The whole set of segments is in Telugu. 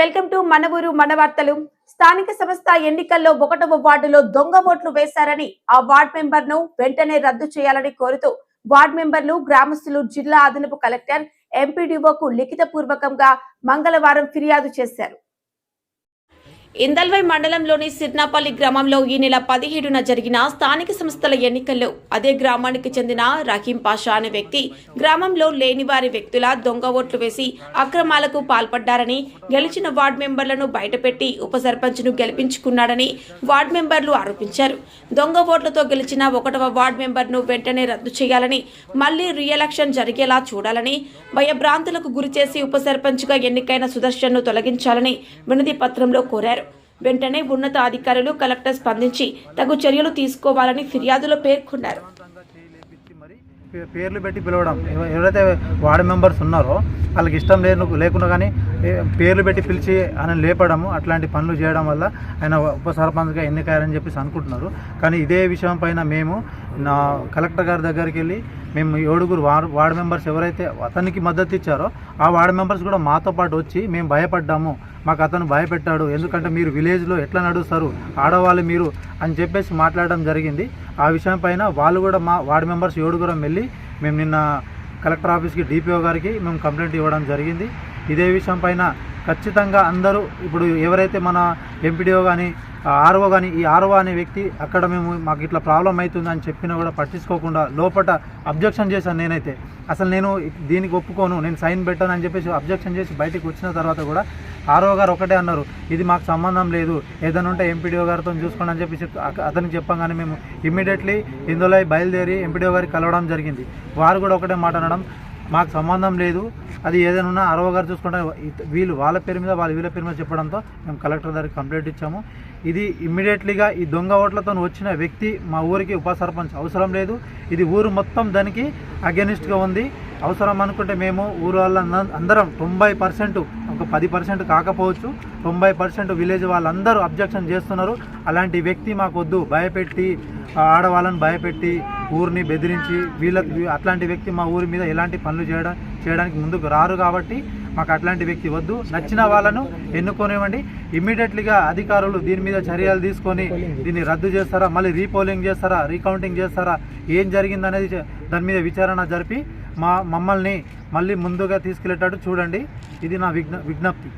వెల్కమ్ టు మన ఊరు మన వార్తలు. స్థానిక సంస్థ ఎన్నికల్లో ఒకటవ వార్డులో దొంగ ఓట్లు వేశారని ఆ వార్డ్ మెంబర్ను వెంటనే రద్దు చేయాలని కోరుతూ వార్డ్ మెంబర్లు గ్రామస్తులు జిల్లా అదనపు కలెక్టర్ ఎంపీడీఓకు లిఖిత పూర్వకంగా మంగళవారం ఫిర్యాదు చేశారు. ఇందల్వై మండలంలోని సిర్నాపల్లి గ్రామంలో ఈ నెల పదిహేడున జరిగిన స్థానిక సంస్థల ఎన్నికల్లో అదే గ్రామానికి చెందిన రహీం పాషా అనే వ్యక్తి గ్రామంలో లేని వారి వ్యక్తుల దొంగ ఓట్లు వేసి అక్రమాలకు పాల్పడ్డారని గెలిచిన వార్డు మెంబర్లను బయటపెట్టి ఉప సర్పంచ్ను గెలిపించుకున్నాడని వార్డు మెంబర్లు ఆరోపించారు. దొంగ ఓట్లతో గెలిచిన ఒకటవ వార్డు మెంబర్ను వెంటనే రద్దు చేయాలని మళ్ళీ రీఎలక్షన్ జరిగేలా చూడాలని భయభ్రాంతులకు గురిచేసి ఉప సర్పంచ్గా ఎన్నికైన సుదర్శన్ను తొలగించాలని వినతి పత్రంలో కోరారు. వెంటనే ఉన్నత అధికారులు కలెక్టర్ స్పందించి తగు చర్యలు తీసుకోవాలని ఫిర్యాదులో పేర్కొన్నారు. మరి పే- పేర్లు పెట్టి పిలవడం. ఎవరైతే వార్డు మెంబర్స్ ఉన్నారో వాళ్ళకి ఇష్టం లేను లేకుండా కానీ పేర్లు పెట్టి పిలిచి ఆయన లేపడము అట్లాంటి పనులు చేయడం వల్ల ఆయన ఉప సర్పంచ్గా ఎన్నికయ్యారని చెప్పేసి అనుకుంటున్నారు. కానీ ఇదే విషయం పైన మేము నా కలెక్టర్ గారి దగ్గరికి వెళ్ళి మేము ఏడుగురు వార్ వార్డ్ మెంబర్స్ ఎవరైతే అతనికి మద్దతు ఇచ్చారో ఆ వార్డ్ మెంబర్స్ కూడా మాతో పాటు వచ్చి మేము భయపడ్డాము. మాకు అతను భయపెట్టాడు. ఎందుకంటే మీరు విలేజ్లో ఎట్లా నడుస్తారు? ఆడవాళ్ళు మీరు అని చెప్పేసి మాట్లాడడం జరిగింది. ఆ విషయం పైన వాళ్ళు కూడా మా వార్డ్ మెంబర్స్ ఏడుగురం వెళ్ళి మేము నిన్న కలెక్టర్ ఆఫీస్కి డిపిఓ గారికి మేము కంప్లైంట్ ఇవ్వడం జరిగింది. ఇదే విషయం పైన ఖచ్చితంగా అందరూ ఇప్పుడు ఎవరైతే మన ఎంపీడీఓ కానీ ఆర్ఓ కానీ ఈ ఆర్ఓ అనే వ్యక్తి అక్కడ మేము మాకు ఇట్లా ప్రాబ్లం అవుతుంది అని చెప్పినా కూడా పట్టించుకోకుండా లోపట అబ్జెక్షన్ చేశాను నేనైతే. అసలు నేను దీనికి ఒప్పుకోను నేను సైన్ పెట్టాను అని చెప్పేసి అబ్జెక్షన్ చేసి బయటకు వచ్చిన తర్వాత కూడా ఆర్ఓ గారు ఒకటే అన్నారు ఇది మాకు సంబంధం లేదు ఏదైనా ఉంటే ఎంపీడీఓ గారితో చూసుకోండి అని చెప్పి అతనికి చెప్పంగానే మేము ఇమ్మీడియట్లీ ఇందులో బయలుదేరి ఎంపీడీఓ గారికి కలవడం జరిగింది. వారు కూడా ఒకటే మాట అనడం మాకు సంబంధం లేదు. అది ఏదైనా ఉన్నా అరవ గారు చూసుకుంటే వీళ్ళు వాళ్ళ పేరు మీద వాళ్ళ వీళ్ళ పేరు మీద చెప్పడంతో మేము కలెక్టర్ గారికి కంప్లైంట్ ఇచ్చాము. ఇది ఇమ్మీడియట్లీగా ఈ దొంగ ఓట్లతో వచ్చిన వ్యక్తి మా ఊరికి ఉప సర్పంచ్ అవసరం లేదు. ఇది ఊరు మొత్తం దానికి అగెనిస్ట్గా ఉంది. అవసరం అనుకుంటే మేము ఊరు వాళ్ళ అందరం తొంభై పర్సెంట్ ఒక పది పర్సెంట్ కాకపోవచ్చు. తొంభై పర్సెంట్ విలేజ్ వాళ్ళందరూ అబ్జెక్షన్ చేస్తున్నారు. అలాంటి వ్యక్తి మాకొద్దు భయపెట్టి ఆడవాళ్ళని భయపెట్టి ఊరిని బెదిరించి వీళ్ళకి అట్లాంటి వ్యక్తి మా ఊరి మీద ఎలాంటి పనులు చేయడం చేయడానికి ముందుకు రారు కాబట్టి మాకు అట్లాంటి వ్యక్తి వద్దు. నచ్చిన వాళ్ళను ఎన్నుకోనివ్వండి. ఇమ్మీడియట్లీగా అధికారులు దీని మీద చర్యలు తీసుకొని దీన్ని రద్దు చేస్తారా? మళ్ళీ రీపోలింగ్ చేస్తారా? రీకౌంటింగ్ చేస్తారా? ఏం జరిగిందనేది దాని మీద విచారణ జరిపి మా మమ్మల్ని మళ్ళీ ముందుగా తీసుకెళ్ళేటట్టు చూడండి. ఇది నా విజ్ఞ విజ్ఞప్తి.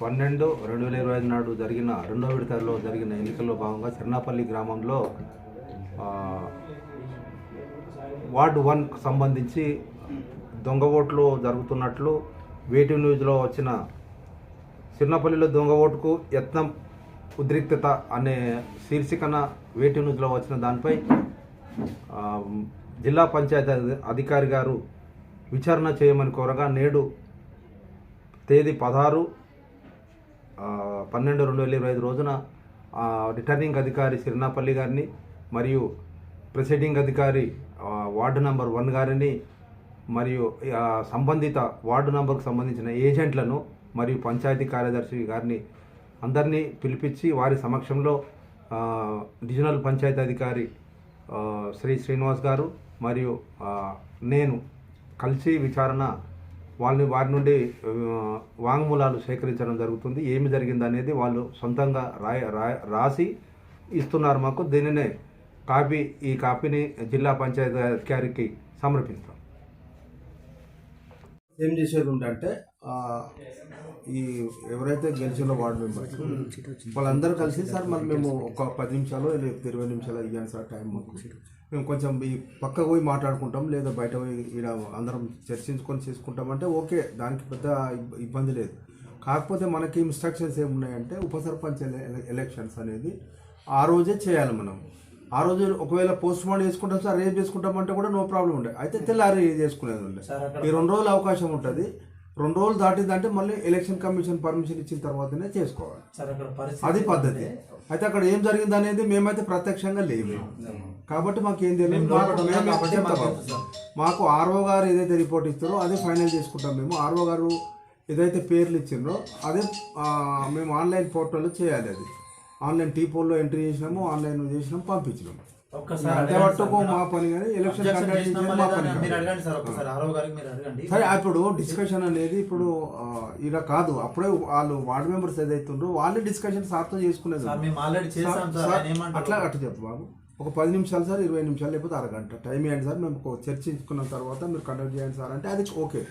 పన్నెండు రెండు వేల ఇరవై ఐదు నాడు జరిగిన రెండో విడతలో జరిగిన ఎన్నికల్లో భాగంగా చెర్నాపల్లి గ్రామంలో వార్డు వన్కు సంబంధించి దొంగ ఓట్లు జరుగుతున్నట్లు వేటి న్యూస్లో వచ్చిన చిన్నపల్లిలో దొంగ ఓటుకు యత్నం ఉద్రిక్తత అనే శీర్షికన వేటి న్యూస్లో వచ్చిన దానిపై జిల్లా పంచాయతీ అధికారి గారు విచారణ చేయమని కోరగా నేడు తేదీ పదహారు పన్నెండు రెండు వేల ఇరవై ఐదు రోజున రిటర్నింగ్ అధికారి సిరినాపల్లి గారిని మరియు ప్రిసైడింగ్ అధికారి వార్డు నంబర్ వన్ గారిని మరియు సంబంధిత వార్డు నంబర్కు సంబంధించిన ఏజెంట్లను మరియు పంచాయతీ కార్యదర్శి గారిని అందరినీ పిలిపించి వారి సమక్షంలో ఆ, డివిజనల్ పంచాయతీ అధికారి శ్రీ శ్రీనివాస్ గారు మరియు నేను కలిసి విచారణ వాళ్ళని వారి నుండి వాంగ్మూలాలు సేకరించడం జరుగుతుంది. ఏమి జరిగింది అనేది వాళ్ళు సొంతంగా రాయ రాసి ఇస్తున్నారు మాకు. దీనినే కాపీ ఈ కాపీని జిల్లా పంచాయతీ అధికారికి సమర్పిస్తాం. ఏం చేసేది ఉంటే ఈ ఎవరైతే గెలిచిన వార్డు మెంబర్స్ వాళ్ళందరూ కలిసి సార్ మరి మేము ఒక పది నిమిషాలు లేదా ఇరవై నిమిషాలు అయ్యాను సార్ టైం మాకు మేము కొంచెం ఈ పక్కకు పోయి మాట్లాడుకుంటాం లేదా బయట పోయి ఈడ అందరం చర్చించుకొని చేసుకుంటాం అంటే ఓకే దానికి పెద్ద ఇబ్- ఇబ్బంది లేదు. కాకపోతే మనకి ఇన్స్ట్రక్షన్స్ ఏమున్నాయంటే ఉప సర్పంచ్ ఎల- ఎలక్షన్స్ అనేది ఆ రోజే చేయాలి మనం. ఆ రోజు ఒకవేళ పోస్ట్ మార్టం చేసుకుంటాం సార్ రేపు చేసుకుంటామంటే కూడా నో ప్రాబ్లం ఉండే. అయితే తెల్లారి చేసుకునేది ఉండే. ఈ రెండు రోజులు అవకాశం ఉంటుంది. రెండు రోజులు దాటిందంటే మళ్ళీ ఎలక్షన్ కమిషన్ పర్మిషన్ ఇచ్చిన తర్వాతనే చేసుకోవాలి. అది పద్ధతి. అయితే అక్కడ ఏం జరిగింది అనేది మేమైతే ప్రత్యక్షంగా లేము. కాబట్టి మాకు ఏం తెలియదు. మాకు ఆర్ఓ గారు ఏదైతే రిపోర్ట్ ఇస్తారో అదే ఫైనల్ చేసుకుంటాం మేము. ఆర్ఓ గారు ఏదైతే పేర్లు ఇచ్చిండ్రో అదే మేము ఆన్లైన్ పోర్టల్లో చేయాలి అది. ఆన్లైన్ టీ పోల్లో ఎంట్రీ చేసినాము ఆన్లైన్ చేసినాము పంపించినాము. ఒక్కసారి. మా పని కానీ ఎలక్షన్ మీరు. అడగండి సార్ ఒక్కసారి ఆరో గారికి మీరు అడగండి. సరే ఇప్పుడు డిస్కషన్ అనేది ఇప్పుడు ఇలా కాదు. అప్పుడే వాళ్ళు వార్డు మెంబర్స్ ఏదైతుండ్రో వాళ్ళే డిస్కషన్ సార్తో చేసుకునేది సార్ మేము ఆల్రెడీ చేసాం సార్? అట్లా అట్లా చెప్పు బాబు. ఒక పది నిమిషాలు సార్ ఇరవై నిమిషాలు లేకపోతే అరగంట టైం ఏంటి సార్ మేము చర్చించుకున్న తర్వాత మీరు కండక్ట్ చేయండి సార్ అంటే అది ఓకే.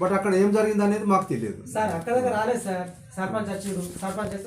బట్ అక్కడ ఏం జరిగింది అనేది మాకు తెలియదు. సార్ అక్కడ రాలేదు సార్. సర్పంచ్ వచ్చిండు. సర్పంచ్